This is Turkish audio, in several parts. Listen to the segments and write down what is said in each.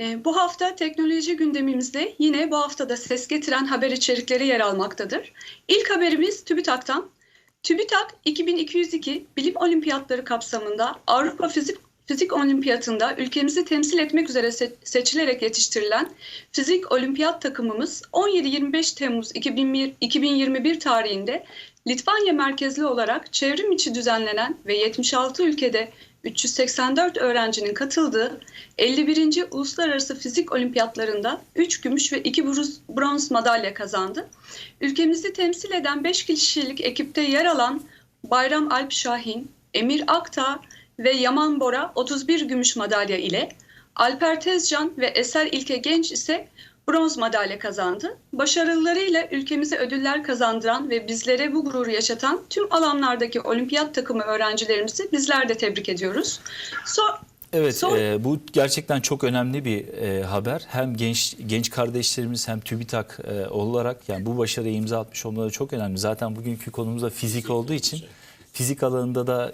Ee, Bu hafta teknoloji gündemimizde yine bu haftada ses getiren haber içerikleri yer almaktadır. İlk haberimiz TÜBİTAK'tan. TÜBİTAK 2202 Bilim Olimpiyatları kapsamında Avrupa Fizik Fizik Olimpiyatında ülkemizi temsil etmek üzere se- seçilerek yetiştirilen fizik olimpiyat takımımız 17-25 Temmuz 2001 2021 tarihinde Litvanya merkezli olarak çevrim içi düzenlenen ve 76 ülkede 384 öğrencinin katıldığı 51. Uluslararası Fizik Olimpiyatlarında 3 gümüş ve 2 bronz madalya kazandı. Ülkemizi temsil eden 5 kişilik ekipte yer alan Bayram Alp Şahin, Emir Aktağ ve Yaman Bora 31 gümüş madalya ile Alper Tezcan ve Eser İlke Genç ise bronz madalya kazandı. Başarılarıyla ülkemize ödüller kazandıran ve bizlere bu gururu yaşatan tüm alanlardaki olimpiyat takımı öğrencilerimizi bizler de tebrik ediyoruz. So- Evet, Son- e, bu gerçekten çok önemli bir e, haber. Hem genç genç kardeşlerimiz hem TÜBİTAK e, olarak yani bu başarıya imza atmış olmaları çok önemli. Zaten bugünkü konumuz da fizik olduğu için fizik alanında da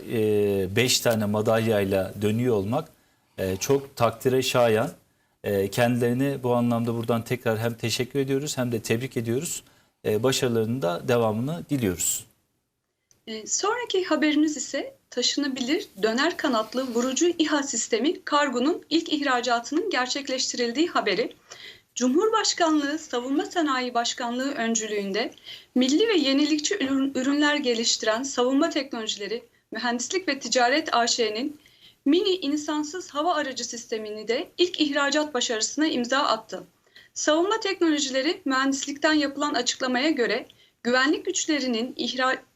5 tane madalyayla dönüyor olmak e, çok takdire şayan. E, kendilerine bu anlamda buradan tekrar hem teşekkür ediyoruz hem de tebrik ediyoruz. E, başarılarının da devamını diliyoruz. Ee, Sonraki haberimiz ise taşınabilir döner kanatlı vurucu İHA sistemi kargonun ilk ihracatının gerçekleştirildiği haberi. Cumhurbaşkanlığı Savunma Sanayi Başkanlığı öncülüğünde milli ve yenilikçi ürün- ürünler geliştiren Savunma Teknolojileri Mühendislik ve Ticaret AŞ'nin mini insansız hava aracı sistemini de ilk ihracat başarısına imza attı. Savunma teknolojileri mühendislikten yapılan açıklamaya göre güvenlik güçlerinin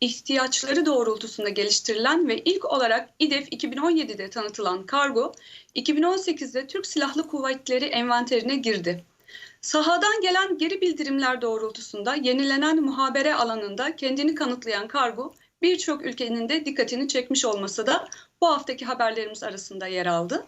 ihtiyaçları doğrultusunda geliştirilen ve ilk olarak İDEF 2017'de tanıtılan kargo 2018'de Türk Silahlı Kuvvetleri envanterine girdi. Sahadan gelen geri bildirimler doğrultusunda yenilenen muhabere alanında kendini kanıtlayan kargo birçok ülkenin de dikkatini çekmiş olması da bu haftaki haberlerimiz arasında yer aldı.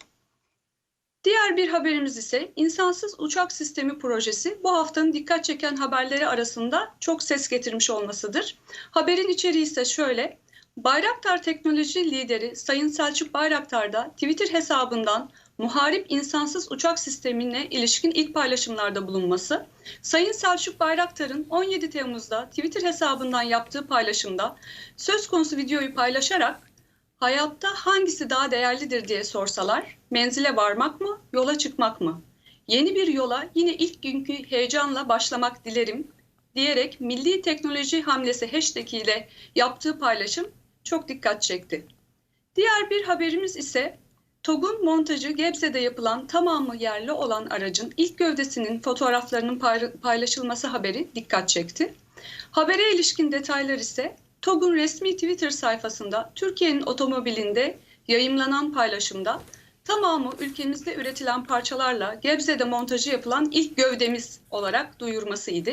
Diğer bir haberimiz ise insansız uçak sistemi projesi bu haftanın dikkat çeken haberleri arasında çok ses getirmiş olmasıdır. Haberin içeriği ise şöyle. Bayraktar teknoloji lideri Sayın Selçuk Bayraktar da Twitter hesabından muharip insansız uçak sistemine ilişkin ilk paylaşımlarda bulunması, Sayın Selçuk Bayraktar'ın 17 Temmuz'da Twitter hesabından yaptığı paylaşımda söz konusu videoyu paylaşarak Hayatta hangisi daha değerlidir diye sorsalar, menzile varmak mı, yola çıkmak mı? Yeni bir yola yine ilk günkü heyecanla başlamak dilerim diyerek milli teknoloji hamlesi hashtag ile yaptığı paylaşım çok dikkat çekti. Diğer bir haberimiz ise TOG'un montajı Gebze'de yapılan tamamı yerli olan aracın ilk gövdesinin fotoğraflarının payla- paylaşılması haberi dikkat çekti. Habere ilişkin detaylar ise TOG'un resmi Twitter sayfasında Türkiye'nin otomobilinde yayımlanan paylaşımda tamamı ülkemizde üretilen parçalarla Gebze'de montajı yapılan ilk gövdemiz olarak duyurmasıydı.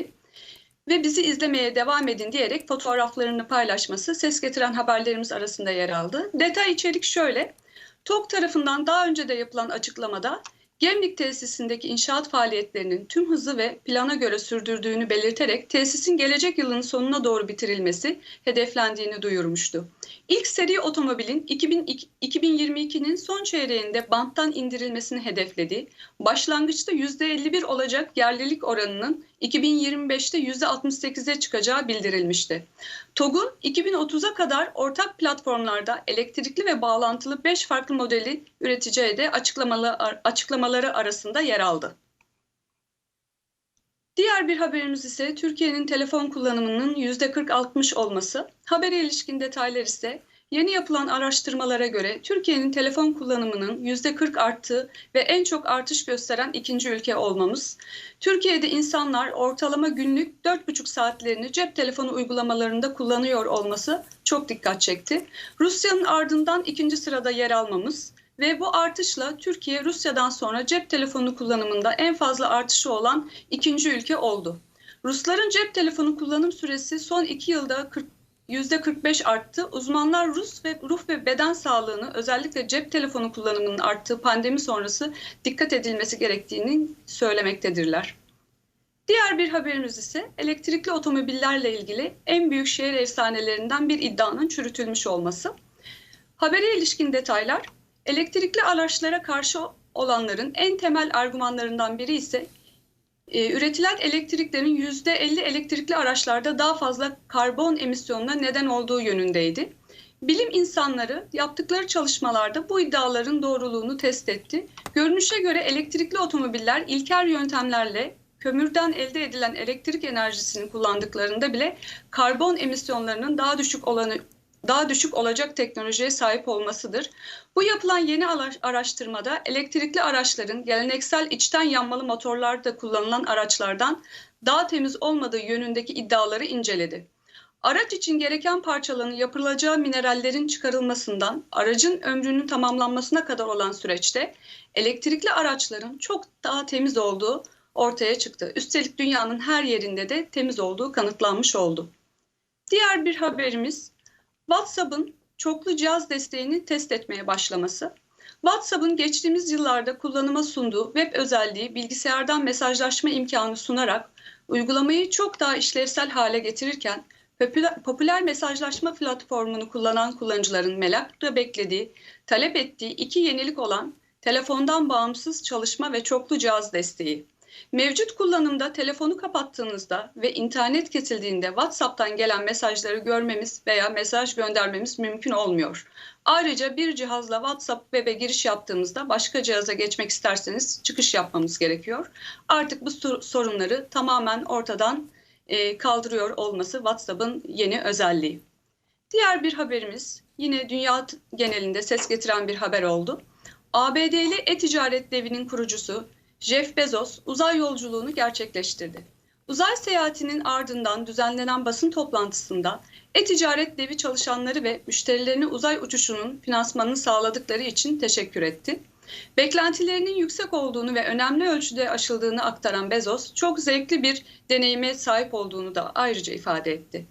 Ve bizi izlemeye devam edin diyerek fotoğraflarını paylaşması ses getiren haberlerimiz arasında yer aldı. Detay içerik şöyle. TOG tarafından daha önce de yapılan açıklamada Gemlik tesisindeki inşaat faaliyetlerinin tüm hızı ve plana göre sürdürdüğünü belirterek tesisin gelecek yılın sonuna doğru bitirilmesi hedeflendiğini duyurmuştu. İlk seri otomobilin 2002 2022'nin son çeyreğinde banttan indirilmesini hedefledi. Başlangıçta %51 olacak yerlilik oranının 2025'te %68'e çıkacağı bildirilmişti. TOG'un 2030'a kadar ortak platformlarda elektrikli ve bağlantılı 5 farklı modeli üreteceği de açıklamaları arasında yer aldı. Diğer bir haberimiz ise Türkiye'nin telefon kullanımının %40-60 olması. Habere ilişkin detaylar ise yeni yapılan araştırmalara göre Türkiye'nin telefon kullanımının %40 arttığı ve en çok artış gösteren ikinci ülke olmamız. Türkiye'de insanlar ortalama günlük 4,5 saatlerini cep telefonu uygulamalarında kullanıyor olması çok dikkat çekti. Rusya'nın ardından ikinci sırada yer almamız ve bu artışla Türkiye Rusya'dan sonra cep telefonu kullanımında en fazla artışı olan ikinci ülke oldu. Rusların cep telefonu kullanım süresi son iki yılda 40 %45 arttı. Uzmanlar Rus ve ruh ve beden sağlığını özellikle cep telefonu kullanımının arttığı pandemi sonrası dikkat edilmesi gerektiğini söylemektedirler. Diğer bir haberimiz ise elektrikli otomobillerle ilgili en büyük şehir efsanelerinden bir iddianın çürütülmüş olması. Habere ilişkin detaylar Elektrikli araçlara karşı olanların en temel argümanlarından biri ise e, üretilen elektriklerin %50 elektrikli araçlarda daha fazla karbon emisyonuna neden olduğu yönündeydi. Bilim insanları yaptıkları çalışmalarda bu iddiaların doğruluğunu test etti. Görünüşe göre elektrikli otomobiller ilkel yöntemlerle kömürden elde edilen elektrik enerjisini kullandıklarında bile karbon emisyonlarının daha düşük olanı daha düşük olacak teknolojiye sahip olmasıdır. Bu yapılan yeni ara- araştırmada elektrikli araçların geleneksel içten yanmalı motorlarda kullanılan araçlardan daha temiz olmadığı yönündeki iddiaları inceledi. Araç için gereken parçaların yapılacağı minerallerin çıkarılmasından aracın ömrünün tamamlanmasına kadar olan süreçte elektrikli araçların çok daha temiz olduğu ortaya çıktı. Üstelik dünyanın her yerinde de temiz olduğu kanıtlanmış oldu. Diğer bir haberimiz WhatsApp'ın çoklu cihaz desteğini test etmeye başlaması. WhatsApp'ın geçtiğimiz yıllarda kullanıma sunduğu web özelliği bilgisayardan mesajlaşma imkanı sunarak uygulamayı çok daha işlevsel hale getirirken popüler, popüler mesajlaşma platformunu kullanan kullanıcıların merakla beklediği, talep ettiği iki yenilik olan telefondan bağımsız çalışma ve çoklu cihaz desteği. Mevcut kullanımda telefonu kapattığınızda ve internet kesildiğinde WhatsApp'tan gelen mesajları görmemiz veya mesaj göndermemiz mümkün olmuyor. Ayrıca bir cihazla WhatsApp web'e giriş yaptığımızda başka cihaza geçmek isterseniz çıkış yapmamız gerekiyor. Artık bu sor- sorunları tamamen ortadan e, kaldırıyor olması WhatsApp'ın yeni özelliği. Diğer bir haberimiz yine dünya genelinde ses getiren bir haber oldu. ABD'li e-ticaret devinin kurucusu Jeff Bezos uzay yolculuğunu gerçekleştirdi. Uzay seyahatinin ardından düzenlenen basın toplantısında e-ticaret devi çalışanları ve müşterilerine uzay uçuşunun finansmanını sağladıkları için teşekkür etti. Beklentilerinin yüksek olduğunu ve önemli ölçüde aşıldığını aktaran Bezos, çok zevkli bir deneyime sahip olduğunu da ayrıca ifade etti.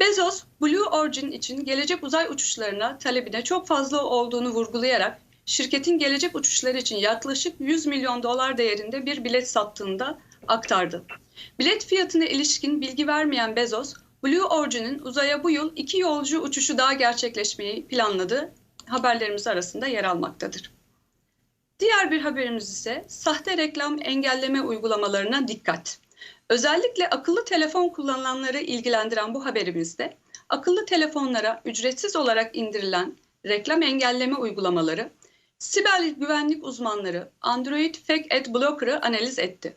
Bezos, Blue Origin için gelecek uzay uçuşlarına talebine çok fazla olduğunu vurgulayarak şirketin gelecek uçuşları için yaklaşık 100 milyon dolar değerinde bir bilet sattığını da aktardı. Bilet fiyatına ilişkin bilgi vermeyen Bezos, Blue Origin'in uzaya bu yıl iki yolcu uçuşu daha gerçekleşmeyi planladığı haberlerimiz arasında yer almaktadır. Diğer bir haberimiz ise sahte reklam engelleme uygulamalarına dikkat. Özellikle akıllı telefon kullananları ilgilendiren bu haberimizde akıllı telefonlara ücretsiz olarak indirilen reklam engelleme uygulamaları siber güvenlik uzmanları Android Fake Ad Blocker'ı analiz etti.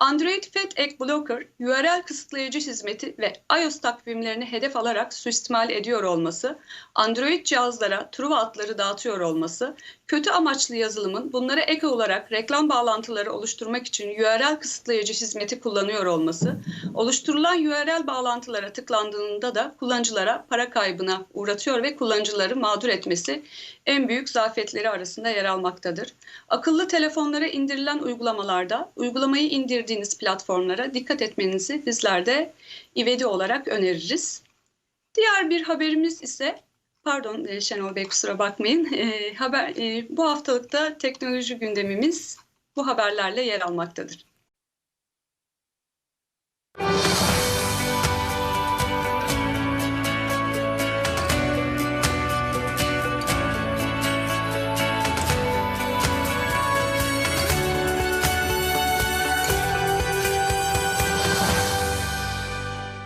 Android Fake Ad Blocker, URL kısıtlayıcı hizmeti ve iOS takvimlerini hedef alarak suistimal ediyor olması, Android cihazlara Truva adları dağıtıyor olması, kötü amaçlı yazılımın bunlara ek olarak reklam bağlantıları oluşturmak için URL kısıtlayıcı hizmeti kullanıyor olması, oluşturulan URL bağlantılara tıklandığında da kullanıcılara para kaybına uğratıyor ve kullanıcıları mağdur etmesi en büyük zafiyetleri arasında yer almaktadır. Akıllı telefonlara indirilen uygulamalarda uygulamayı indirdiğiniz platformlara dikkat etmenizi bizler de ivedi olarak öneririz. Diğer bir haberimiz ise Pardon e, Şenol Bey kusura bakmayın. E, haber e, bu haftalıkta teknoloji gündemimiz bu haberlerle yer almaktadır.